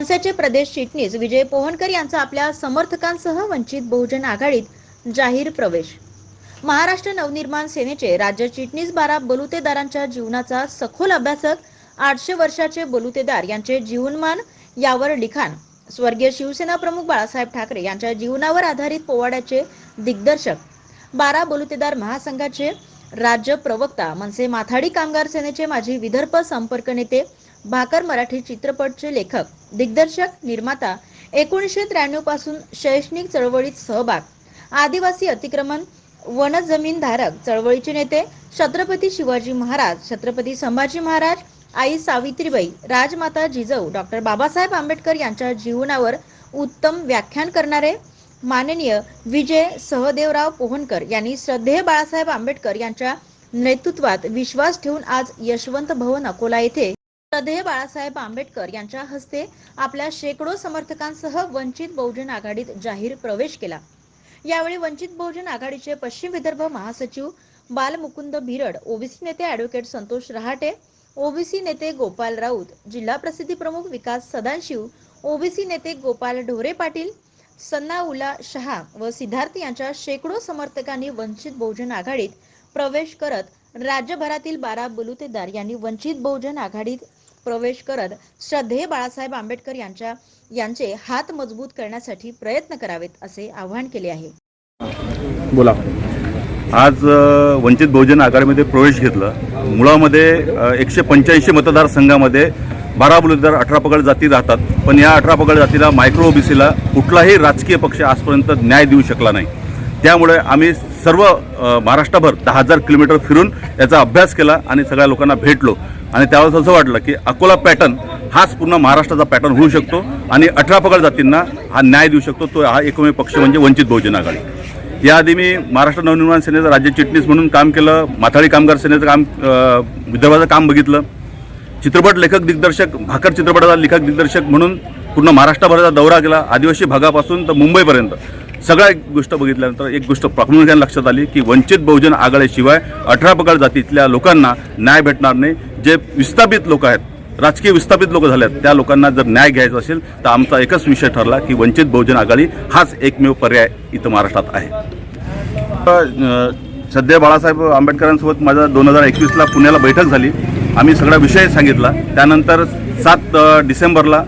मनसेचे प्रदेश चिटणीस विजय पोहनकर यांचा आपल्या समर्थकांसह वंचित बहुजन आघाडीत जाहीर प्रवेश. महाराष्ट्र नवनिर्माण सेनेचे राज्य चिटणीस बारा बलुतेदारांच्या जीवनाचा सखोल अभ्यासक आठशे वर्षाचे बलुतेदार यांचे जीवनमान यावर लिखाण. स्वर्गीय शिवसेना प्रमुख बाळासाहेब ठाकरे यांच्या जीवनावर आधारित पोवाड्याचे दिग्दर्शक. बारा बलुतेदार महासंघाचे राज्य प्रवक्ता मनसे माथाडी कामगार सेनेचे माजी विदर्भ संपर्क नेते भाकर मराठी चित्रपटचे लेखक दिग्दर्शक निर्माता एकोणीसशे त्र्याण्णवपासून शैक्षणिक चळवळीत सहभाग आदिवासी अतिक्रमण वन जमीन धारक चळवळीचे नेते छत्रपती शिवाजी महाराज छत्रपती संभाजी महाराज आई सावित्रीबाई राजमाता जिजाऊ डॉक्टर बाबासाहेब आंबेडकर यांच्या जीवनावर उत्तम व्याख्यान करणारे माननीय विजय सहदेवराव पोहनकर यांनी श्रद्धेय बाळासाहेब आंबेडकर यांच्या नेतृत्वात विश्वास ठेवून आज यशवंत भवन अकोला येथे श्रद्धेय बाळासाहेब आंबेडकर यांच्या हस्ते आपल्या शेकडो समर्थकांसह वंचित बहुजन आघाडीत जाहीर प्रवेश केला. यावेळी वंचित बहुजन आघाडीचे पश्चिम विदर्भ महासचिव बालमुकुंद भिरड ओबीसी नेते ॲडव्होकेट संतोष रहाटे ओबीसी नेते गोपाल राऊत जिल्हा प्रसिद्धी प्रमुख विकास सदाशिव ओबीसी नेते गोपाल ढोरे पाटील सन्नाउला शहा व सिद्धार्थ यांच्या शेकडो समर्थकांनी वंचित बहुजन आघाडीत प्रवेश करत राज्यभरातील बारा बलुतेदार यांनी वंचित बहुजन आघाडीत प्रवेश करत श्रद्धेय बाळासाहेब आंबेडकर यांच्या यांचे हात मजबूत करण्यासाठी प्रयत्न करावेत असे आवाहन केले आहे. बोला. आज वंचित बहुजन आघाडीमध्ये प्रवेश घेतला. मुळामध्ये एकशे पंच्याऐंशी मतदारसंघामध्ये बारा बुलुतेदार अठरा पगड जाती राहतात पण या अठरा पगड जातीला मायक्रो ओबीसीला कुठलाही राजकीय पक्ष आजपर्यंत न्याय देऊ शकला नाही. त्यामुळे आम्ही सर्व महाराष्ट्रभर दहा हजार किलोमीटर फिरून याचा अभ्यास केला आणि सगळ्या लोकांना भेटलो. आणि त्यावेळेस असं वाटलं की अकोला पॅटर्न हाच पूर्ण महाराष्ट्राचा पॅटर्न होऊ शकतो आणि अठरा पगड जातींना हा न्याय देऊ शकतो तो हा एकमेव पक्ष म्हणजे वंचित बहुजन आघाडी. याआधी मी महाराष्ट्र नवनिर्माण सेनेचं राज्य चिटणीस म्हणून काम केलं माथाडी कामगार सेनेचं काम विदर्भाचं काम बघितलं. चित्रपट लेखक दिग्दर्शक भाकर चित्रपटाचा लेखक दिग्दर्शक म्हणून पूर्ण महाराष्ट्राभराचा दौरा केला. आदिवासी भागापासून तर मुंबईपर्यंत. सगळ्या गोष्ट बघितल्यानंतर एक गोष्ट प्रामुख्याने लक्षात आली की वंचित बहुजन आघाडीशिवाय अठरा पगड जातीतल्या लोकांना न्याय भेटणार नाही. जे विस्थापित लोक आहेत राजकीय विस्थापित लोक झाले आहेत त्या लोकांना जर न्याय घ्यायचा असेल तर आमचा एकच विषय ठरला की वंचित बहुजन आघाडी हाच एकमेव पर्याय इथं महाराष्ट्रात आहे. सध्या बाळासाहेब आंबेडकरांसोबत माझा दोन हजार एकवीसला पुण्याला बैठक झाली. आम्ही सगळा विषय सांगितला. त्यानंतर सात डिसेंबरला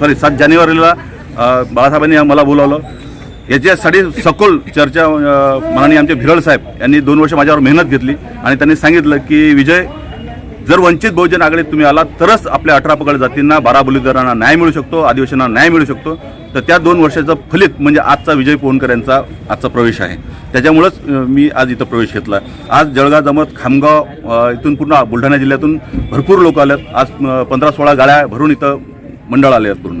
सॉरी सात जानेवारीला बाळासाहेबांनी मला बोलावलं. याच्यासाठी सखोल चर्चा माननीय आमचे भिरळ साहेब यांनी दोन वर्ष माझ्यावर मेहनत घेतली आणि त्यांनी सांगितलं की विजय जर वंचित बहुजन आघाडीत तुम्ही आलात तरच आपल्या अठरा पगड जातींना बारा बलुतेदारांना न्याय मिळू शकतो आदिवासींना न्याय मिळू शकतो. तर त्या दोन वर्षाचं फलित म्हणजे आजचा विजय पोहनकर यांचा आजचा प्रवेश आहे. त्याच्यामुळंच मी आज इथं प्रवेश घेतला. आज जळगाव जमत खामगाव इथून पूर्ण बुलढाणा जिल्ह्यातून भरपूर लोक आलेत. आज पंधरा सोळा गाड्या भरून इथं मंडळ आले आहेत पूर्ण.